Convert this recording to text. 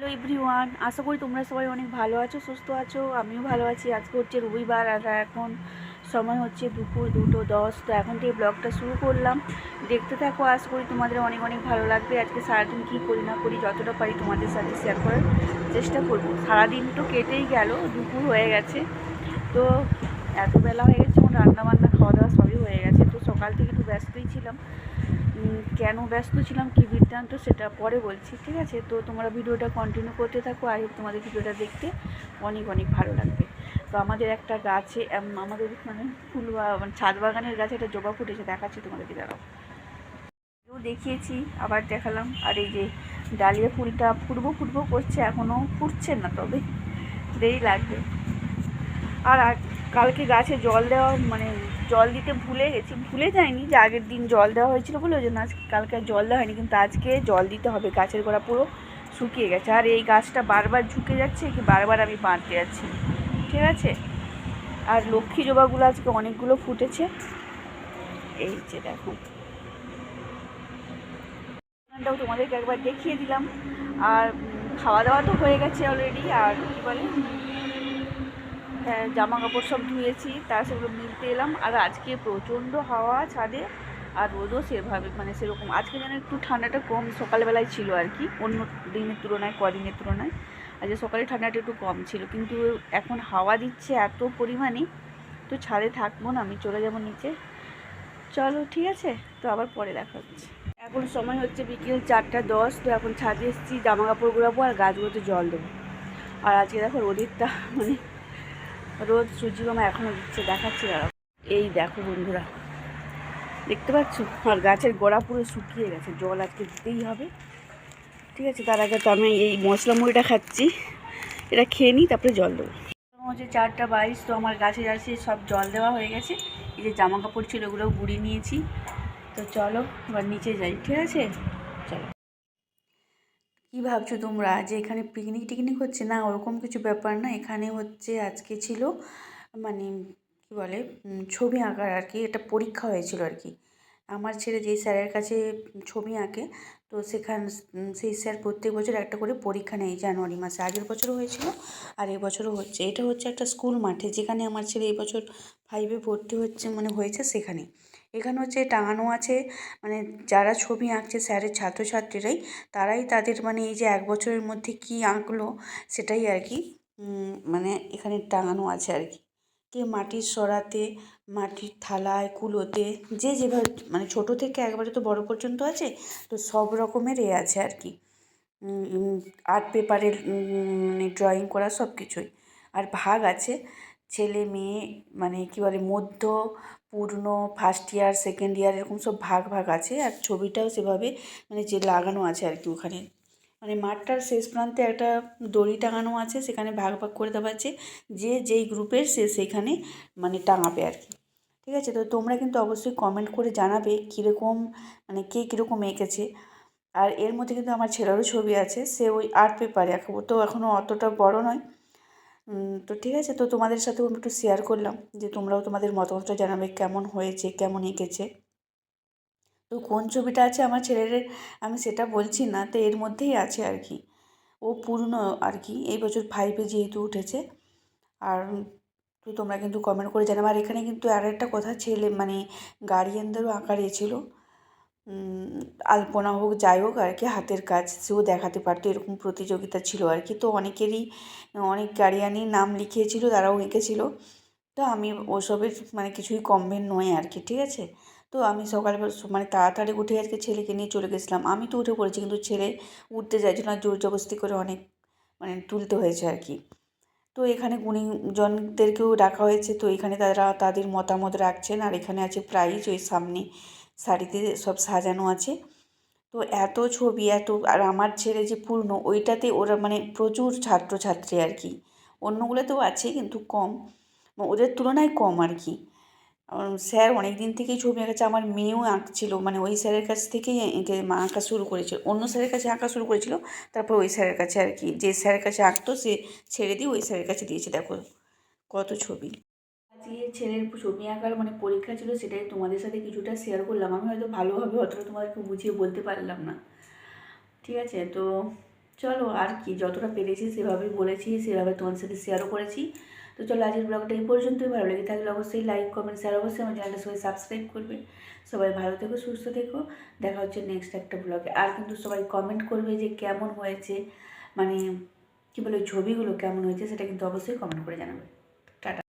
Hello everyone আশা করি তোমরা সবাই অনেক ভালো আছো, সুস্থ আছো, আমিও ভালো আছি। আজকে হচ্ছে রবিবার আর এখন সময় হচ্ছে দুপুর দুটো দশ। তো এখন থেকে ব্লগটা শুরু করলাম। দেখতে থাকো, আশা করি তোমাদের অনেক অনেক ভালো লাগবে। আজকে সারাদিন কী করি না করি যতটা পারি তোমাদের সাথে শেয়ার করার চেষ্টা করব। সারাদিন তো কেটেই গেল, দুপুর হয়ে গেছে। তো এত বেলা হয়ে গেছে, এখন রান্না বান্না খাওয়া দাওয়া সবই হয়ে গেছে। সকাল থেকে একটু ব্যস্তই ছিলাম। কেন ব্যস্ত ছিলাম কী বৃত্তান্ত সেটা পরে বলছি, ঠিক আছে? তো তোমরা ভিডিওটা কন্টিনিউ করতে থাকো, আই হোপ তোমাদের ভিডিওটা দেখতে অনেক অনেক ভালো লাগবে। তো আমাদের একটা গাছে আমাদের মানে ফুল মানে ছাদ বাগানের গাছে একটা জবা ফুটেছে, দেখাচ্ছি তোমাদেরকে, দাঁড়াও। দেখিয়েছি, আবার দেখালাম। আর এই যে ডালিয়া ফুলটা ফুটবো ফুটবো করছে এখনও ফুটছে না তবে, দেরি লাগবে। আর কালকে গাছে জল দেওয়া মানে জল দিতে ভুলে গেছি, ভুলে যায়নি যে আগের দিন জল দেওয়া হয়েছিল বলে, ওই জন্য আজ কালকে জল দেওয়া হয়নি, কিন্তু আজকে জল দিতে হবে, গাছের গোড়া পুরো শুকিয়ে গেছে। আর এই গাছটা বারবার ঝুঁকে যাচ্ছে কি বারবার আমি বাঁধতে যাচ্ছি। ঠিক আছে? আর লক্ষ্মী জবাগুলো আজকে অনেকগুলো ফুটেছে। এই যে দেখো। তোমাদেরকে একবার দেখিয়ে দিলাম। আর খাওয়া দাওয়া তো হয়ে গেছে অলরেডি আর কী বলে? জামা কাপড় সব ধুয়েছি, তার সেগুলো মিলতে এলাম। আর আজকে প্রচণ্ড হাওয়া ছাদে, আর রোদও সেভাবে মানে সেরকম। আজকে যেন একটু ঠান্ডাটা কম, সকালবেলায় ছিল আর কি, অন্য দিনের তুলনায়, কদিনের তুলনায়। আজকে সকালে ঠান্ডাটা একটু কম ছিল, কিন্তু এখন হাওয়া দিচ্ছে এত পরিমাণে, তো ছাদে থাকব না, আমি চলে যাব নিচে। চলো, ঠিক আছে? তো আবার পরে দেখা হচ্ছে। এখন সময় হচ্ছে বিকেল চারটা দশ, তো এখন ছাদে এসেছি জামা কাপড় গুলাবো আর গাছগুলোতে জল দেবো। আর আজকে দেখো রোদেরটা মানে রোদ সূর্যি মামা এখনও দিচ্ছে, দেখাচ্ছি দাঁড়াও। এই দেখো বন্ধুরা, দেখতে পাচ্ছ? আর গাছের গোড়া পুরো শুকিয়ে গেছে, জল আজকে দিতেই হবে। ঠিক আছে, তার আগে তো আমি এই মশলা মুড়িটা খাচ্ছি, এটা খেয়ে নিই, তারপরে জল দেবো। হচ্ছে চারটা বাইশ, তো আমার গাছে গাছে সব জল দেওয়া হয়ে গেছে। এই যে জামা কাপড় ছিল ওগুলো গুড়ি নিয়েছি। তো চলো, এবার নিচে যাই, ঠিক আছে? চলো। কী ভাবছ তোমরা? যে এখানে পিকনিক টিকনিক হচ্ছে? না, ওরকম কিছু ব্যাপার না। এখানে হচ্ছে আজকে ছিল মানে কী বলে ছবি আঁকার আর কি। এটা পরীক্ষা হয়েছিল আর কি। আমার ছেলে যেই স্যারের কাছে ছবি আঁকে, তো সেখান সেই স্যার প্রত্যেক বছর একটা করে পরীক্ষা নেয় জানুয়ারি মাসে। আগের বছরও হয়েছিল, আর এবছরও হচ্ছে। এটা হচ্ছে একটা স্কুল মাঠে, যেখানে আমার ছেলে এই বছর ফাইভে ভর্তি হচ্ছে মানে হয়েছে সেখানে। এখানে হচ্ছে টাঙানো আছে মানে যারা ছবি আঁকছে স্যারের ছাত্রছাত্রীরাই, তারাই তাদের মানে এই যে এক বছরের মধ্যে কী আঁকলো সেটাই আর কি মানে এখানে টাঙানো আছে আর কি। কে মাটির সরাতে, মাটির থালায়, কুলোতে, যে যেভাবে মানে ছোটো থেকে একবারে তো বড় পর্যন্ত আছে, তো সব রকমের এ আছে আর কি। আর্ট পেপারের মানে ড্রয়িং করা সব কিছুই আর ভাগ আছে, ছেলে, মেয়ে মানে কী বলে মধ্য পূর্ণ ফার্স্ট ইয়ার সেকেন্ড ইয়ার এরকম সব ভাগ ভাগ আছে আর ছবিটাও সেভাবে মানে যে লাগানো আছে আর কি ওখানে। মানে মাঠটার শেষ প্রান্তে একটা দড়ি টাঙানো আছে, সেখানে ভাগ ভাগ করে দেওয়া আছে, যে যেই গ্রুপের সে সেইখানে মানে টাঙাবে আর কি। ঠিক আছে? তো তোমরা কিন্তু অবশ্যই কমেন্ট করে জানাবে কীরকম মানে কে কীরকম এঁকেছে। আর এর মধ্যে কিন্তু আমার ছেলেরও ছবি আছে, সে ওই আর্ট পেপারে ও তো এখনও অতটা বড় নয়। তো ঠিক আছে, তো তোমাদের সাথেও আমি একটু শেয়ার করলাম যে তোমরাও তোমাদের মতামতটা জানাবে কেমন হয়েছে, কেমন এঁকেছে। তো কোন ছবিটা আছে আমার ছেলের, আমি সেটা বলছি না, তো এর মধ্যেই আছে আর কি। ও পূর্ণ আর কি, এই বছর ফাইভে যেহেতু উঠেছে। আর তো তোমরা কিন্তু কমেন্ট করে জানাবে। আর এখানে কিন্তু আর একটা কথা, ছেলে মানে গার্ডিয়ানদেরও আঁকার এ ছিল। আলপনা হোক, যাই হোক আর কি, হাতের কাজ সেও দেখাতে পারতো, এরকম প্রতিযোগিতা ছিল আর কি। তো অনেকেরই, অনেক গার্ডিয়ানই নাম লিখিয়েছিল, তারাও এঁকেছিল। তো আমি ওসবের মানে কিছুই কমবেন নয় আর কি, ঠিক আছে? তো আমি সকালবেলা মানে তাড়াতাড়ি উঠে আজকে ছেলেকে নিয়ে চলে গেছিলাম। আমি তো উঠে পড়েছি, কিন্তু ছেলে উঠতে চাইছিল না, জোর জবরদস্তি করে অনেক মানে তুলতে হয়েছে আর কি। তো এখানে গুণীজনদেরকেও ডাকা হয়েছে, তো এখানে তারা তাদের মতামত রাখছেন আর এখানে আছে প্রাইজ ওই সামনে। শাড়িতে সব সাজানো আছে। তো এত ছবি, এত, আর আমার ছেলে যে পূর্ণ, ওইটাতে ওরা মানে প্রচুর ছাত্রছাত্রী আর কি। অন্যগুলোতেও আছে কিন্তু কম। ওদের তুলনায় কম আর কি। স্যার অনেক দিন থেকেই ছবি আঁকাচ্ছে আমার মেয়েও আঁকছিল মানে ওই স্যারের কাছ থেকেই এঁকে আঁকা শুরু করেছিল অন্য স্যারের কাছে আঁকা শুরু করেছিল, তারপর ওই স্যারের কাছে আর কি। যে স্যারের কাছে আঁকতো, সে ছেড়ে দিয়ে ওই স্যারের কাছে দিয়েছে, দেখো কত ছবি। আজকে ছেলের ছবি আঁকার মানে পরীক্ষা ছিল সেটাই তোমাদের সাথে কিছুটা শেয়ার করলাম। আমি হয়তো ভালোভাবে অতটা তোমাদেরকে বুঝিয়ে বলতে পারলাম না। ঠিক আছে? তো চলো আর কি, যতটা পেরেছি সেভাবেই বলেছি, সেভাবে তোমার সাথে শেয়ারও করেছি। তো চলো আজকের ব্লগটা এই পর্যন্তই। ভালো লেগে থাকলে অবশ্যই লাইক কমেন্ট শেয়ার অবশ্যই আমার চ্যানেলটা সবাই সাবস্ক্রাইব করবে। সবাই ভালো থেকো, সুস্থ থেকো। দেখা হচ্ছে নেক্সট একটা ব্লগে আর কিন্তু সবাই কমেন্ট করবে যে কেমন হয়েছে মানে কী বলে, ছবিগুলো কেমন হয়েছে সেটা কিন্তু অবশ্যই কমেন্ট করে জানাবে। টাটা।